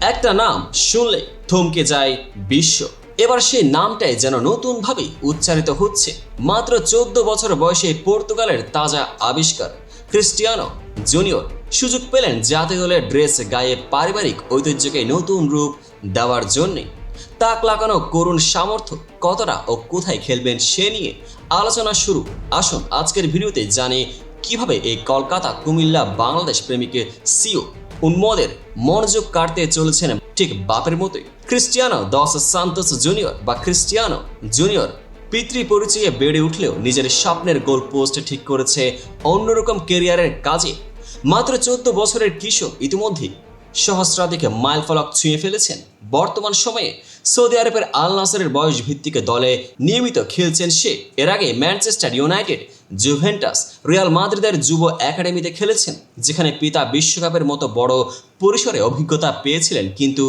একটা নাম শুনলে থমকে যায় বিশ্ব। এবার সেই নামটাই যেন নতুনভাবে উচ্চারিত হচ্ছে। মাত্র চোদ্দ বছর বয়সে পর্তুগালের তাজা আবিষ্কার ক্রিস্টিয়ানো জুনিয়র সুযোগ পেলেন জাতীয় দলের ড্রেস গায়ে পারিবারিক ঐতিহ্যকে নতুন রূপ দেওয়ার জন্যে। তাক লাগানো করুণ সামর্থ্য কতটা ও কোথায় খেলবেন সে নিয়ে আলোচনা শুরু। আসুন আজকের ভিডিওতে জানে কীভাবে এই কলকাতা কুমিল্লা বাংলাদেশ প্রেমিকের সিও উন্মদের মনোযোগ কাটতে চলেছেন ঠিক বাপের মতোই। ক্রিস্টিয়ানো দশ সান্তোস জুনিয়র বা ক্রিস্টিয়ানো জুনিয়র পিতৃ পরিচয়ে বেড়ে উঠলেও নিজের স্বপ্নের গোল পোস্ট ঠিক করেছে অন্যরকম কেরিয়ারের কাজে। মাত্র চোদ্দ বছরের কিশোর ইতিমধ্যেই সহস্রাধিক মাইল ফলক ছুঁয়ে ফেলেছেন। বর্তমান সময়ে সৌদি আরবের আল নাসরের বয়স ভিত্তিক দলে নিয়মিত খেলছেন সে। এর আগে ম্যানচেস্টার ইউনাইটেড, জুভেন্টাস, রিয়াল মাদ্রিদের যুব একাডেমিতে খেলেছেন, যেখানে পিতা বিশ্বকাপের মতো বড় পরিসরে অভিজ্ঞতা পেয়েছিলেন কিন্তু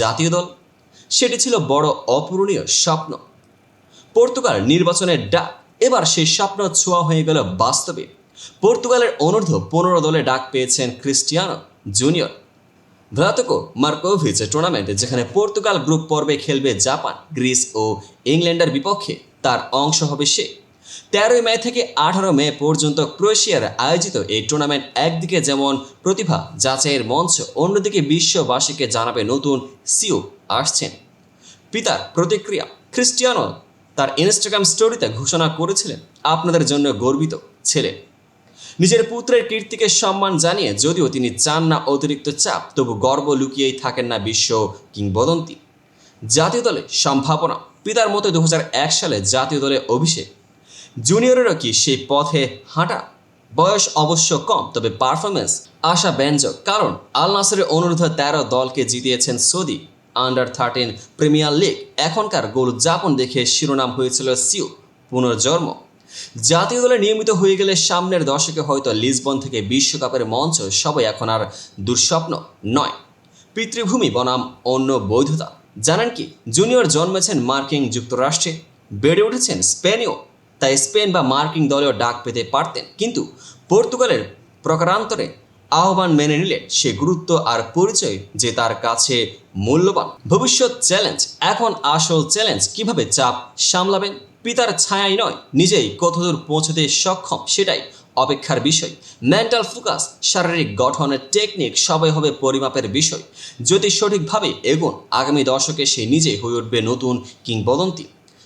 জাতীয় দল। সেটি ছিল বড় অপূরণীয় স্বপ্ন। পর্তুগাল নির্বাচনের ডাক, এবার সেই স্বপ্ন ছোঁয়া হয়ে গেল বাস্তবে। পর্তুগালের অনূর্ধ্ব পনেরো দলে ডাক পেয়েছেন ক্রিস্টিয়ানো জুনিয়র। ভ্রাতকো মার্কোভিচ টুর্নামেন্টে যেখানে পর্তুগাল গ্রুপ পর্বে খেলবে জাপান, গ্রিস ও ইংল্যান্ডের বিপক্ষে, তার অংশ হবে সে। তেরোই মে থেকে আঠারো মে পর্যন্ত ক্রোয়েশিয়ার আয়োজিত এই টুর্নামেন্ট একদিকে যেমন প্রতিভা যাচাইয়ের মঞ্চ, অন্যদিকে বিশ্ববাসীকে জানাবে নতুন সিও আসছেন। পিতার প্রতিক্রিয়া খ্রিস্টিয়ানো তার ইনস্টাগ্রাম স্টোরিতে ঘোষণা করেছিলেন, আপনাদের জন্য গর্বিত ছেলে। নিজের পুত্রের কীর্তিকে সম্মান জানিয়ে যদিও তিনি চান না অতিরিক্ত চাপ, তবু গর্ব লুকিয়েই থাকেন না বিশ্ব কিংবদন্তি। জাতীয় দলে সম্ভাবনা, পিতার মতো দু হাজার এক সালে জাতীয় দলে অভিষেক। জুনিয়রেরও কি সেই পথে হাঁটা? বয়স অবশ্য কম, তবে পারফরমেন্স আশা ব্যঞ্জক কারণ আল নাসরের অনুরোধ তেরো দলকে জিতিয়েছেন Saudi. Under thirteen premier league, এখনকার গোল উদযাপন দেখে শিরোনাম হয়েছিল সিউ পুনর্জন্ম। জাতীয় দলে নিয়মিত হয়ে গেলে সামনের দশকে হয়তো লিসবন থেকে বিশ্বকাপের মঞ্চ সবাই এখন আর দুঃস্বপ্ন নয়। পিতৃভূমি বনাম অন্য বৈধতা। জানেন কি, জুনিয়র জন্মেছেন মার্কিন যুক্তরাষ্ট্রে, বেড়ে উঠেছেন স্পেনেও তাই স্পেন বা মার্কিন দলেও ডাক পেতে পারতেন। কিন্তু পর্তুগালের প্রকারান্তরে আহ্বান মেনে নিলে সে গুরুত্ব আর পরিচয় যে তার কাছে মূল্যবান। ভবিষ্যৎ চ্যালেঞ্জ, এখন আসল চ্যালেঞ্জ কীভাবে চাপ সামলাবেন? পিতার ছায়াই নয়, নিজেই কতদূর পৌঁছতে সক্ষম সেটাই অপেক্ষার বিষয়। মেন্টাল ফোকাস শারীরিক গঠনের টেকনিক সবাই হবে পরিমাপের বিষয়। যদি সঠিকভাবে এগোন, আগামী দশকে সে নিজেই হয়ে উঠবে নতুন কিংবদন্তি।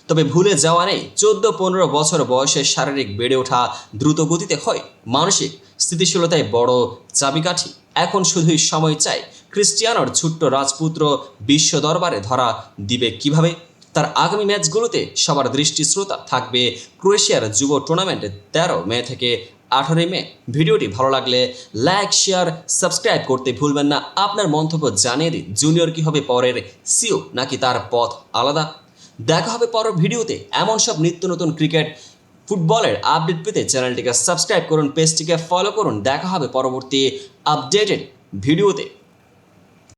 তবে ভুলে যাওয়া নেই চোদ্দ পনেরো বছর বয়সে শারীরিক বেড়ে ওঠা দ্রুত গতিতে হয়। মানসিক স্থিতিশীলতায় বড় চাবিকাঠি। এখন শুধুই সময় চাই। ক্রিস্টিয়ানোর ছোট্ট রাজপুত্র বিশ্ব দরবারে ধরা দিবে কীভাবে? তার আগামী ম্যাচগুলোতে সবার দৃষ্টি শ্রোতা থাকবে ক্রোয়েশিয়ার যুব টুর্নামেন্টে তেরো মে থেকে আঠারোই মে। ভিডিওটি ভালো লাগলে লাইক, শেয়ার, সাবস্ক্রাইব করতে ভুলবেন না। আপনার মন্তব্য জানিয়ে দিন, জুনিয়র কি হবে পরের সিও নাকি তার পথ আলাদা? দেখা হবে পরের ভিডিওতে। এমন সব নিত্য নতুন ক্রিকেট, ফুটবলের আপডেট পেতে চ্যানেলটিকে সাবস্ক্রাইব করুন, পেজটিকে ফলো করুন। দেখা হবে পরবর্তী আপডেটেড ভিডিওতে।